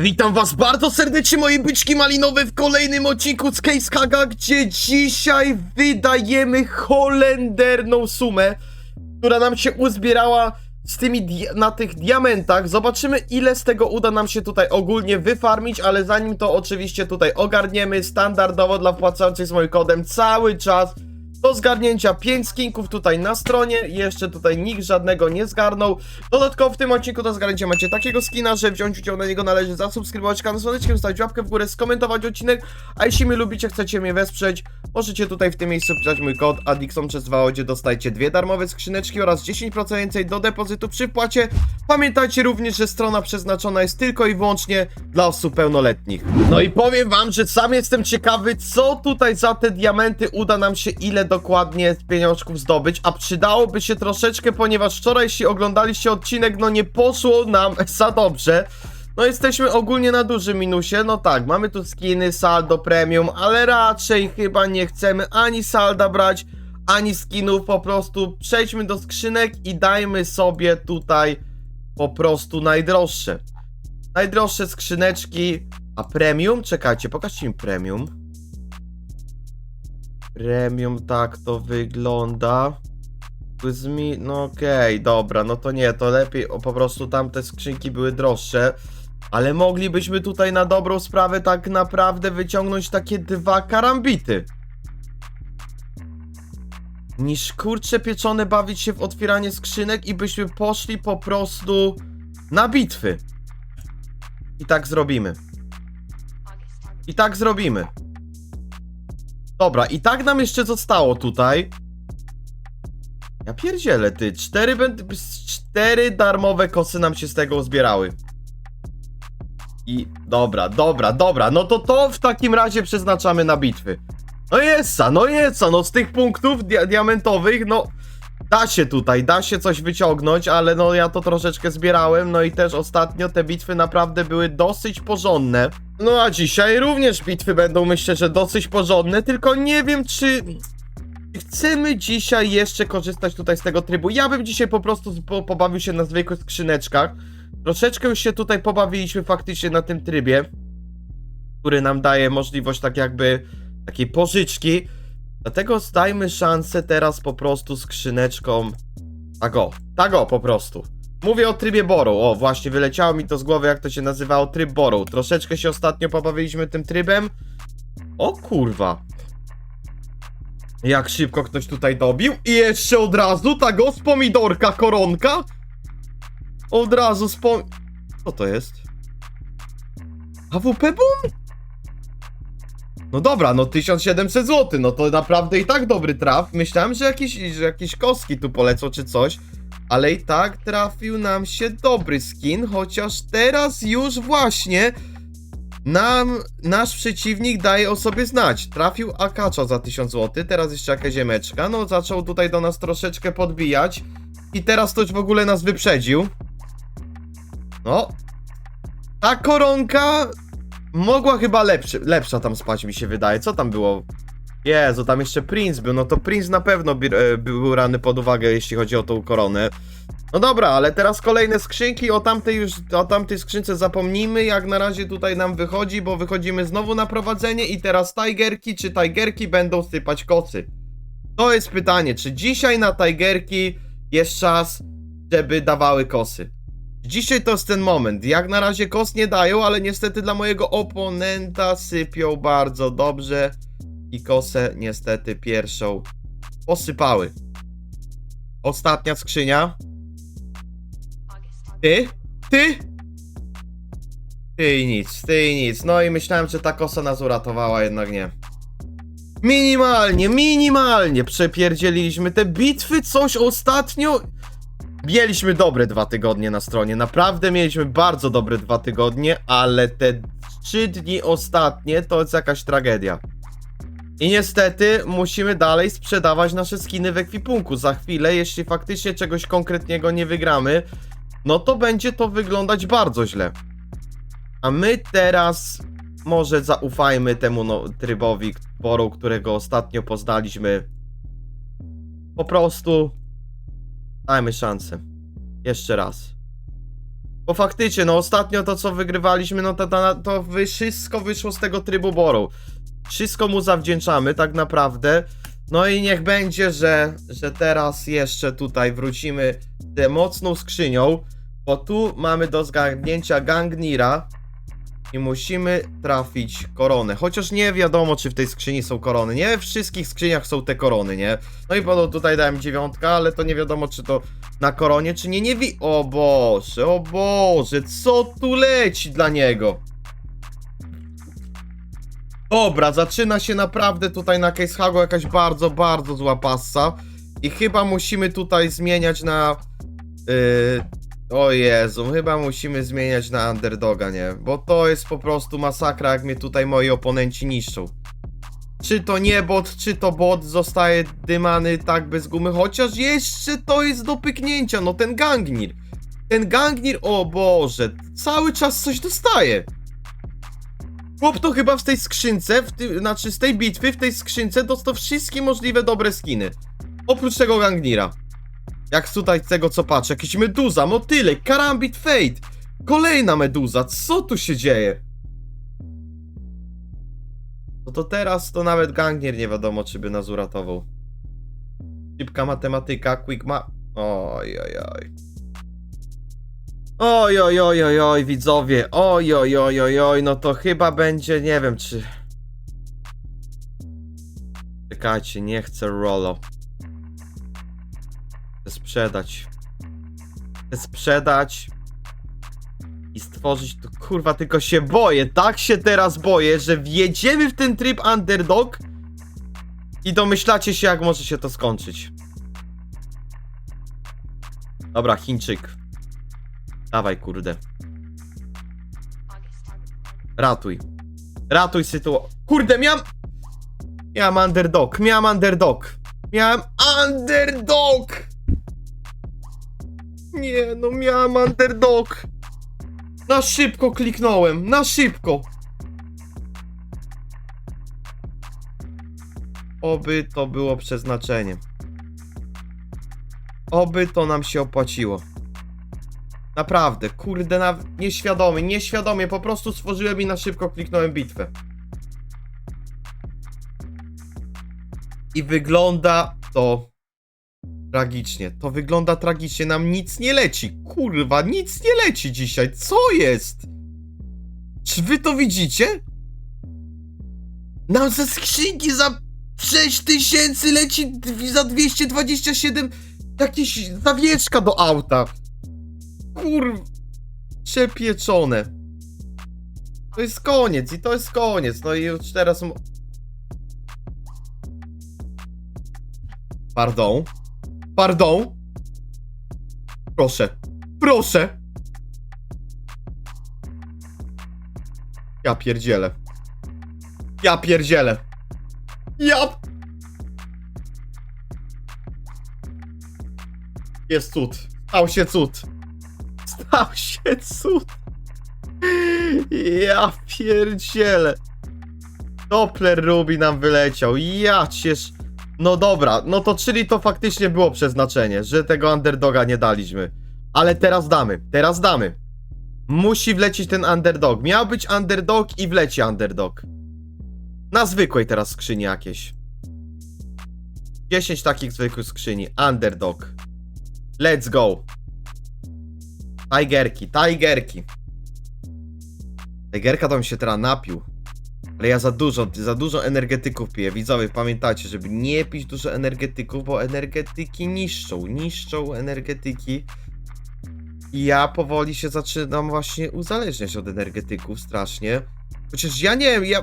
Witam was bardzo serdecznie moje byczki malinowe w kolejnym odcinku z Case Haga, gdzie dzisiaj wydajemy holenderną sumę, która nam się uzbierała z tymi na tych diamentach. Zobaczymy ile z tego uda nam się tutaj ogólnie wyfarmić, ale zanim to oczywiście tutaj ogarniemy standardowo dla wpłacających z moim kodem cały czas do zgarnięcia 5 skinków tutaj na stronie, jeszcze tutaj nikt żadnego nie zgarnął. Dodatkowo w tym odcinku do zgarnięcia macie takiego skina, że wziąć udział na niego należy zasubskrybować kanał słoneczkiem, zostawić łapkę w górę, skomentować odcinek, a jeśli mnie lubicie, chcecie mnie wesprzeć, możecie tutaj w tym miejscu wpisać mój kod Adixon przez 2 gdzie dostajecie dwie darmowe skrzyneczki oraz 10% więcej do depozytu przy wpłacie. Pamiętajcie również, że strona przeznaczona jest tylko i wyłącznie dla osób pełnoletnich. No i powiem wam, że sam jestem ciekawy, co tutaj za te diamenty uda nam się ile dokładnie pieniążków zdobyć, a przydałoby się troszeczkę, ponieważ wczoraj, jeśli oglądaliście odcinek, no nie poszło nam za dobrze. No jesteśmy ogólnie na dużym minusie, no tak, mamy tu skiny, saldo, premium, ale raczej chyba nie chcemy ani salda brać, ani skinów, po prostu przejdźmy do skrzynek i dajmy sobie tutaj po prostu najdroższe. Najdroższe skrzyneczki, a premium? Czekajcie, pokażcie mi premium. Premium tak to wygląda. Zmi... No okej, dobra, no to nie, to lepiej o, po prostu tamte skrzynki były droższe. Ale moglibyśmy tutaj na dobrą sprawę tak naprawdę wyciągnąć takie dwa karambity. Niż kurcze pieczone bawić się w otwieranie skrzynek i byśmy poszli po prostu na bitwy. I tak zrobimy. I tak zrobimy. Dobra, i tak nam jeszcze zostało tutaj. Ja pierdzielę, ty. Cztery, cztery darmowe kosy nam się z tego uzbierały. I dobra, dobra, dobra. No to to w takim razie przeznaczamy na bitwy. No jest, no jest, no z tych punktów dia diamentowych, no da się tutaj, da się coś wyciągnąć, ale no ja to troszeczkę zbierałem, no i też ostatnio te bitwy naprawdę były dosyć porządne. No a dzisiaj również bitwy będą myślę, że dosyć porządne, tylko nie wiem czy chcemy dzisiaj jeszcze korzystać tutaj z tego trybu. Ja bym dzisiaj po prostu pobawił się na zwykłych skrzyneczkach. Troszeczkę już się tutaj pobawiliśmy faktycznie na tym trybie, który nam daje możliwość tak jakby takiej pożyczki. Dlatego zdajmy szansę teraz po prostu skrzyneczką. Tak o, tak o po prostu. Mówię o trybie Borrow. O, właśnie wyleciało mi to z głowy, jak to się nazywało, tryb Borrow. Troszeczkę się ostatnio pobawiliśmy tym trybem. O kurwa. Jak szybko ktoś tutaj dobił. I jeszcze od razu ta go z pomidorka koronka. Od razu z pom... Co to jest? AWP Boom? No dobra, no 1700 zł, no to naprawdę i tak dobry traf. Myślałem, że jakieś, że jakieś kostki tu polecą czy coś, ale i tak trafił nam się dobry skin, chociaż teraz już właśnie nam nasz przeciwnik daje o sobie znać. Trafił Akacza za 1000 zł, teraz jeszcze jakaś ziemeczka, no zaczął tutaj do nas troszeczkę podbijać i teraz to już w ogóle nas wyprzedził. No, ta koronka mogła chyba lepsza tam spać mi się wydaje. Co tam było? Jezu, tam jeszcze Prince był. No to Prince na pewno e, był rany pod uwagę, jeśli chodzi o tą koronę. No dobra, ale teraz kolejne skrzynki. O tamtej już, o tamtej skrzynce zapomnijmy, jak na razie tutaj nam wychodzi, bo wychodzimy znowu na prowadzenie i teraz Tigerki czy Tigerki będą sypać kosy. To jest pytanie, czy dzisiaj na Tigerki jest czas, żeby dawały kosy? Dzisiaj to jest ten moment. Jak na razie kos nie dają, ale niestety dla mojego oponenta sypią bardzo dobrze. I kosę niestety pierwszą posypały. Ostatnia skrzynia. Ty? Ty? Ty i nic, ty i nic. No i myślałem, że ta kosa nas uratowała, jednak nie. Minimalnie, minimalnie przepierdzieliliśmy te bitwy, coś ostatnio... Mieliśmy dobre dwa tygodnie na stronie, naprawdę mieliśmy bardzo dobre dwa tygodnie, ale te trzy dni ostatnie to jest jakaś tragedia. I niestety musimy dalej sprzedawać nasze skiny w ekwipunku. Za chwilę, jeśli faktycznie czegoś konkretnego nie wygramy, no to będzie to wyglądać bardzo źle. A my teraz może zaufajmy temu no, trybowi, Boru, którego ostatnio poznaliśmy. Po prostu dajmy szansę. Jeszcze raz. Bo faktycznie, no ostatnio to co wygrywaliśmy, no to, to, to wszystko wyszło z tego trybu Borrow. Wszystko mu zawdzięczamy tak naprawdę. No i niech będzie, że, że teraz jeszcze tutaj wrócimy z mocną skrzynią, bo tu mamy do zgarnięcia Gangnira i musimy trafić koronę. Chociaż nie wiadomo, czy w tej skrzyni są korony. Nie we wszystkich skrzyniach są te korony, nie? No i potem tutaj dałem dziewiątka, ale to nie wiadomo, czy to na koronie, czy nie, nie wi... O Boże, o Boże, co tu leci dla niego? Dobra, zaczyna się naprawdę tutaj na Case Hago jakaś bardzo, bardzo zła passa. I chyba musimy tutaj zmieniać na... Yy, o Jezu, chyba musimy zmieniać na underdoga, nie? Bo to jest po prostu masakra, jak mnie tutaj moi oponenci niszczą. Czy to nie bot, czy to bot zostaje dymany tak bez gumy, chociaż jeszcze to jest do pyknięcia, no ten gangnir. Ten gangnir, o Boże, cały czas coś dostaje. Chłop to chyba w tej skrzynce, w ty, znaczy z tej bitwy, w tej skrzynce dostał wszystkie możliwe dobre skiny. Oprócz tego gangnira. Jak tutaj z tego co patrzę, jakiś meduza, motylek, karambit fate. Kolejna meduza, co tu się dzieje? No to teraz to nawet Gangnier nie wiadomo, czy by nas uratował. Szybka matematyka, quick ma... Oj, oj, oj. Oj, oj, oj, oj, oj, widzowie. Oj, oj, oj, oj, oj, no to chyba będzie, nie wiem, czy... Czekajcie, nie chcę Rolo. Sprzedać. Chcę sprzedać i stworzyć tu, kurwa, tylko się boję, tak się teraz boję, że wjedziemy w ten tryb underdog i domyślacie się, jak może się to skończyć. Dobra, Chińczyk. Dawaj, kurde. Ratuj. Ratuj sytuację. Kurde, miałem... Miałem underdog, miałem underdog. Miałem underdog! Nie, no miałem underdog. Na szybko kliknąłem, na szybko. Oby to było przeznaczenie. Oby to nam się opłaciło. Naprawdę, kurde, na... nieświadomie, nieświadomie, po prostu stworzyłem i na szybko kliknąłem bitwę. I wygląda to tragicznie. To wygląda tragicznie, nam nic nie leci. Kurwa, nic nie leci dzisiaj. Co jest? Czy wy to widzicie? Nam ze skrzynki za 6000 leci za 227 jakieś zawieszka do auta. Kurwa. Przepieczone. To jest koniec i to jest koniec. No i już teraz... Pardon. Pardon. Proszę. Proszę. Ja pierdzielę. Ja pierdzielę. Ja... Jest cud. Stał się cud. Stał się cud. Ja pierdzielę. Doppler Ruby nam wyleciał. Ja ciesz... No dobra, no to czyli to faktycznie było przeznaczenie, że tego underdoga nie daliśmy. Ale teraz damy, teraz damy. Musi wlecieć ten underdog. Miał być underdog i wleci underdog. Na zwykłej teraz skrzyni jakieś. 10 takich zwykłych skrzyni. Underdog. Let's go. Tigerki, tigerki. Tigerka to bym się teraz napił. Ale ja za dużo, za dużo energetyków piję. Widzowie, pamiętajcie, żeby nie pić dużo energetyków, bo energetyki niszczą, niszczą energetyki. I ja powoli się zaczynam właśnie uzależniać od energetyków strasznie. Chociaż ja nie wiem, ja,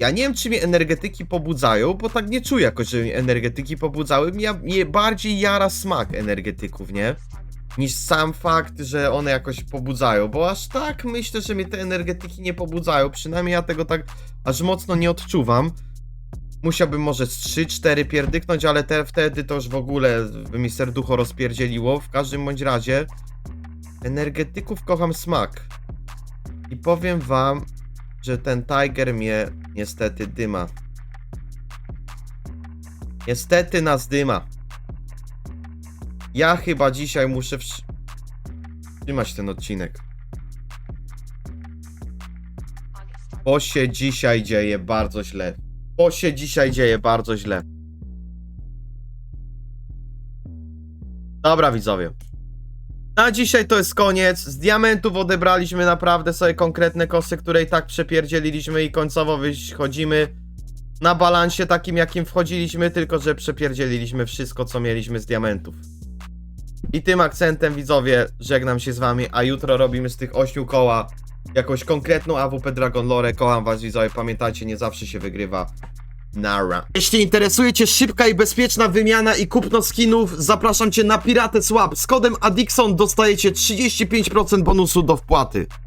ja nie wiem, czy mnie energetyki pobudzają, bo tak nie czuję jakoś, że mnie energetyki pobudzały. Mnie, mnie bardziej jara smak energetyków, nie? Niż sam fakt, że one jakoś pobudzają, bo aż tak myślę, że mnie te energetyki nie pobudzają. Przynajmniej ja tego tak aż mocno nie odczuwam. Musiałbym może z 3-4 pierdyknąć, ale te, wtedy to już w ogóle by mi serducho rozpierdzieliło. W każdym bądź razie energetyków kocham smak. I powiem wam, że ten Tiger mnie niestety dyma. Niestety nas dyma. Ja chyba dzisiaj muszę wstrzymać ten odcinek. Bo się dzisiaj dzieje bardzo źle. Bo się dzisiaj dzieje bardzo źle. Dobra widzowie. Na dzisiaj to jest koniec. Z diamentów odebraliśmy naprawdę sobie konkretne kosy, które i tak przepierdzieliliśmy i końcowo wychodzimy na balansie takim, jakim wchodziliśmy, tylko że przepierdzieliliśmy wszystko, co mieliśmy z diamentów. I tym akcentem, widzowie, żegnam się z wami, a jutro robimy z tych ośmiu koła jakąś konkretną AWP Dragon Lore. Kocham was, widzowie, pamiętajcie, nie zawsze się wygrywa. Nara. Jeśli interesuje Cię szybka i bezpieczna wymiana i kupno skinów, zapraszam Cię na Pirates Swap. Z kodem Adixon dostajecie 35% bonusu do wpłaty.